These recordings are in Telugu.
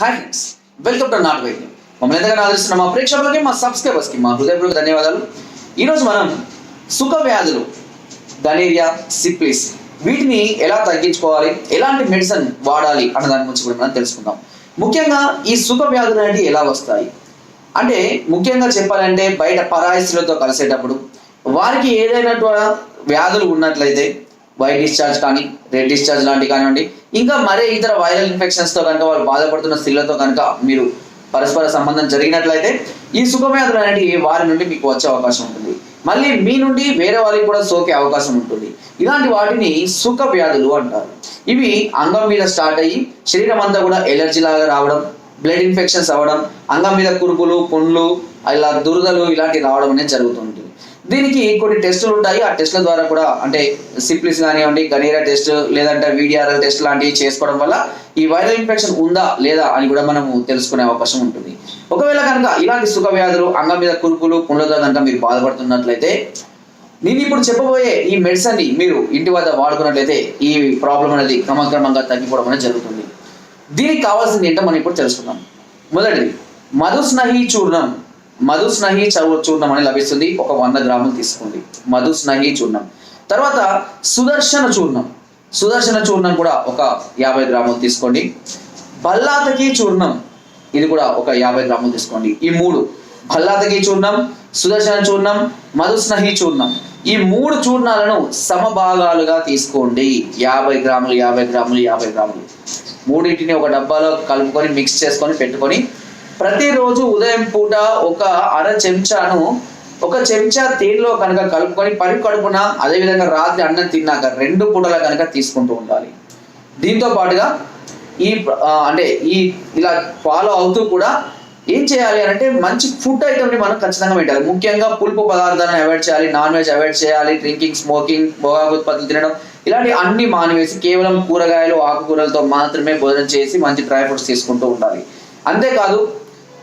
హాయ్ ఫ్రెండ్స్ వెల్కమ్ టు నాట్ వైద్యం మమ్మల్ని ఎంతగానో ఆదరిస్తున్న మా ప్రేక్షకులకి మా సబ్స్క్రైబర్స్కి మా హృదయపూర్వక ధన్యవాదాలు. ఈరోజు మనం సుఖ వ్యాధులు గలేరియా సిప్లిస్ వీటిని ఎలా తగ్గించుకోవాలి ఎలాంటి మెడిసిన్ వాడాలి అన్న దాని గురించి కూడా మనం తెలుసుకుందాం. ముఖ్యంగా ఈ సుఖ వ్యాధులు అనేవి ఎలా వస్తాయి? అంటే ముఖ్యంగా చెప్పాలంటే బయట పరాయిస్తులతో కలిసేటప్పుడు వారికి ఏదైనా వ్యాధులు ఉన్నట్లయితే వైట్ డిశ్చార్జ్ కానీ రెడ్ డిశ్చార్జ్ లాంటివి కానివ్వండి ఇంకా మరే ఇతర వైరల్ ఇన్ఫెక్షన్స్తో కనుక వాళ్ళు బాధపడుతున్న స్త్రీలతో కనుక మీరు పరస్పర సంబంధం జరిగినట్లయితే ఈ సుఖవ్యాధులు అనేవి వారి నుండి మీకు వచ్చే అవకాశం ఉంటుంది. మళ్ళీ మీ నుండి వేరే వాళ్ళకి కూడా సోకే అవకాశం ఉంటుంది. ఇలాంటి వాటిని సుఖ వ్యాధులు అంటారు. ఇవి అంగం మీద స్టార్ట్ అయ్యి శరీరం అంతా కూడా ఎలర్జీ లాగా రావడం బ్లడ్ ఇన్ఫెక్షన్స్ అవ్వడం అంగం మీద కురుపులు పుండ్లు ఇలా దురదలు ఇలాంటివి రావడం అనేది జరుగుతుంది దీనికి కొన్ని టెస్టులు ఉంటాయి. ఆ టెస్టుల ద్వారా కూడా అంటే సిప్లిస్ కానివ్వండి గనీరా టెస్ట్ లేదంటే వీడిఆర్ఎల్ టెస్ట్ లాంటివి చేసుకోవడం వల్ల ఈ వైరల్ ఇన్ఫెక్షన్ ఉందా లేదా అని కూడా మనము తెలుసుకునే అవకాశం ఉంటుంది. ఒకవేళ కనుక ఇలాంటి సుఖ వ్యాధులు అంగం మీద కురుకులు పుండ్లతో కనుక మీరు బాధపడుతున్నట్లయితే నేను ఇప్పుడు చెప్పబోయే ఈ మెడిసిన్ని మీరు ఇంటి వద్ద వాడుకున్నట్లయితే ఈ ప్రాబ్లం అనేది క్రమక్రమంగా తగ్గిపోవడం అనేది జరుగుతుంది. దీనికి కావాల్సింది ఏంటో మనం ఇప్పుడు తెలుసుకుందాం. మొదటిది మధుస్నహి చూర్ణం. మధు స్నహి చూర్ణం అని లభిస్తుంది. ఒక వంద గ్రాములు తీసుకోండి. మధుస్నహి చూర్ణం తర్వాత సుదర్శన చూర్ణం సుదర్శన చూర్ణం కూడా ఒక యాభై గ్రాములు తీసుకోండి. బల్లాతకి చూర్ణం ఇది కూడా ఒక యాభై గ్రాములు తీసుకోండి. ఈ మూడు. భల్లాతకి చూర్ణం సుదర్శన చూర్ణం మధుస్నహి చూర్ణం ఈ మూడు చూర్ణాలను సమభాగాలుగా తీసుకోండి. యాభై గ్రాములు యాభై గ్రాములు యాభై గ్రాములు. మూడింటిని ఒక డబ్బాలో కలుపుకొని మిక్స్ చేసుకొని పెట్టుకొని ప్రతిరోజు ఉదయం పూట ఒక అర చెంచాను ఒక చెంచా తేనెలో కనుక కలుపుకొని పరి కడుపున అదేవిధంగా రాత్రి అన్నం తిన్నాక రెండు పూటల కనుక తీసుకుంటూ ఉండాలి. దీంతో పాటుగా ఈ అంటే ఈ ఇలా ఫాలో అవుతూ కూడా ఏం చేయాలి అని అంటే మంచి ఫుడ్ ఐటమ్ని మనం ఖచ్చితంగా పెట్టాలి. ముఖ్యంగా పులుపు పదార్థాలను అవాయిడ్ చేయాలి నాన్ వెజ్ అవాయిడ్ చేయాలి డ్రింకింగ్ స్మోకింగ్ భోగాకు ఉత్పత్తులు తినడం ఇలాంటి అన్ని మానివేసి కేవలం కూరగాయలు ఆకుకూరలతో మాత్రమే భోజనం చేసి మంచి డ్రై ఫ్రూట్స్ తీసుకుంటూ ఉండాలి. అంతేకాదు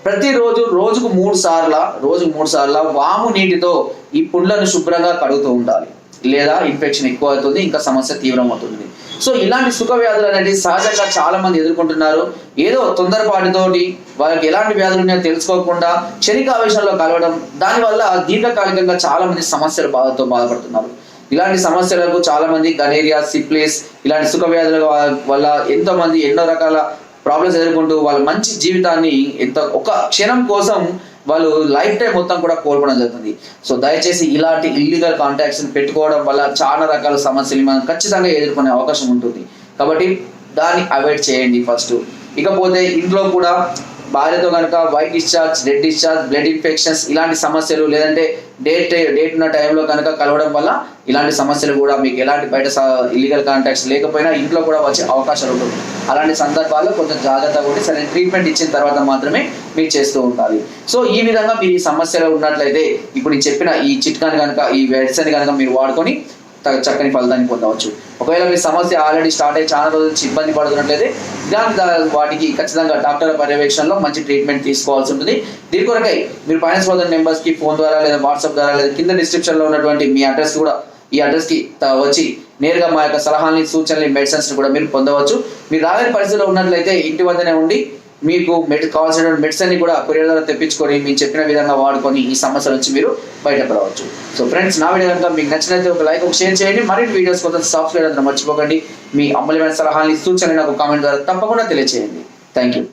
ప్రతిరోజు రోజుకు మూడు సార్ల రోజుకు మూడు సార్ల వాము నీటితో ఈ పుండ్లను శుభ్రంగా కడుగుతూ ఉండాలి. లేదా ఇన్ఫెక్షన్ ఎక్కువ అవుతుంది ఇంకా సమస్య తీవ్రం అవుతుంది సో ఇలాంటి సుఖ వ్యాధులు అనేది సహజంగా చాలా మంది ఎదుర్కొంటున్నారు. ఏదో తొందరపాటుతోటి వాళ్ళకి ఎలాంటి వ్యాధులు ఉన్నాయో తెలుసుకోకుండా క్షణికావేశంలో కలవడం దానివల్ల దీర్ఘకాలికంగా చాలా మంది సమస్యలు బాధతో బాధపడుతున్నారు. ఇలాంటి సమస్యలకు చాలా మంది గనేరియా సిప్లిస్ ఇలాంటి సుఖ వ్యాధుల వల్ల- వల్ల ఎంతో మంది ఎన్నో రకాల ప్రాబ్లమ్స్ ఎదుర్కొంటూ వాళ్ళ మంచి జీవితాన్ని ఎంత ఒక క్షణం కోసం వాళ్ళు లైఫ్ టైం మొత్తం కూడా కోల్పోవడం జరుగుతుంది. సో దయచేసి ఇలాంటి ఇల్లీగల్ కాంటాక్ట్స్ పెట్టుకోవడం వల్ల చాలా రకాల సమస్యలు మనం ఖచ్చితంగా ఎదుర్కొనే అవకాశం ఉంటుంది. కాబట్టి దాన్ని అవాయిడ్ చేయండి ఫస్ట్ ఇకపోతే ఇంట్లో కూడా భార్యతో కనుక white discharge red discharge blood infections ఇలాంటి సమస్యలు లేదంటే డేట్ డేట్ ఉన్న టైంలో కనుక కలవడం వల్ల ఇలాంటి సమస్యలు కూడా మీకు ఎలాంటి బయట ఇల్లీగల్ కాంటాక్ట్స్ లేకపోయినా ఇంట్లో కూడా వచ్చే అవకాశాలు ఉంటుంది అలాంటి సందర్భాల్లో కొంచెం జాగ్రత్తగా ఉండి సరైన ట్రీట్మెంట్ ఇచ్చిన తర్వాత మాత్రమే మీరు చేస్తూ ఉండాలి. సో ఈ విధంగా మీరు ఈ సమస్యలో ఉన్నట్లయితే ఇప్పుడు నేను చెప్పిన ఈ చిట్కాని కనుక ఈ మెడిసిన్ కనుక మీరు వాడుకొని చక్కని ఫలితాన్ని పొందవచ్చు. ఒకవేళ మీ సమస్య ఆల్రెడీ స్టార్ట్ అయ్యి చాలా రోజుల నుంచి ఇబ్బంది పడుతున్నట్లయితే దాని వాటికి ఖచ్చితంగా డాక్టర్ పర్యవేక్షణలో మంచి ట్రీట్మెంట్ తీసుకోవాల్సి ఉంటుంది. దీని కొరకై మీరు ఫైనాన్స్ సోదర్ నెంబర్స్కి ఫోన్ ద్వారా లేదా వాట్సాప్ ద్వారా లేదా కింద డిస్క్రిప్షన్లో ఉన్నటువంటి మీ అడ్రస్ కూడా ఈ అడ్రస్కి వచ్చి నేరుగా మా యొక్క సలహాలని సూచనలు మెడిసిన్స్ కూడా మీరు పొందవచ్చు. మీరు రాలేని పరిస్థితిలో ఉన్నట్లయితే ఇంటి వద్దనే ఉండి మీకు మెడి కావాల్సిన మెడిసిన్ అన్ని కూడా కొరియర్ ద్వారా తెప్పించుకొని మీరు చెప్పిన విధంగా వాడుకొని ఈ సమస్య నుంచి మీరు బయటపడవచ్చు సో ఫ్రెండ్స్ నా వీడియో కనుక మీకు నచ్చినట్లయితే ఒక లైక్ ఒక షేర్ చేయండి. మరిన్ని వీడియోస్ కోసం సబ్స్క్రైబ్ అందరూ మర్చిపోకండి. మీ అమూల్యమైన సలహాలని సూచనలు నాకు కామెంట్ ద్వారా తప్పకుండా తెలియజేయండి థ్యాంక్ యూ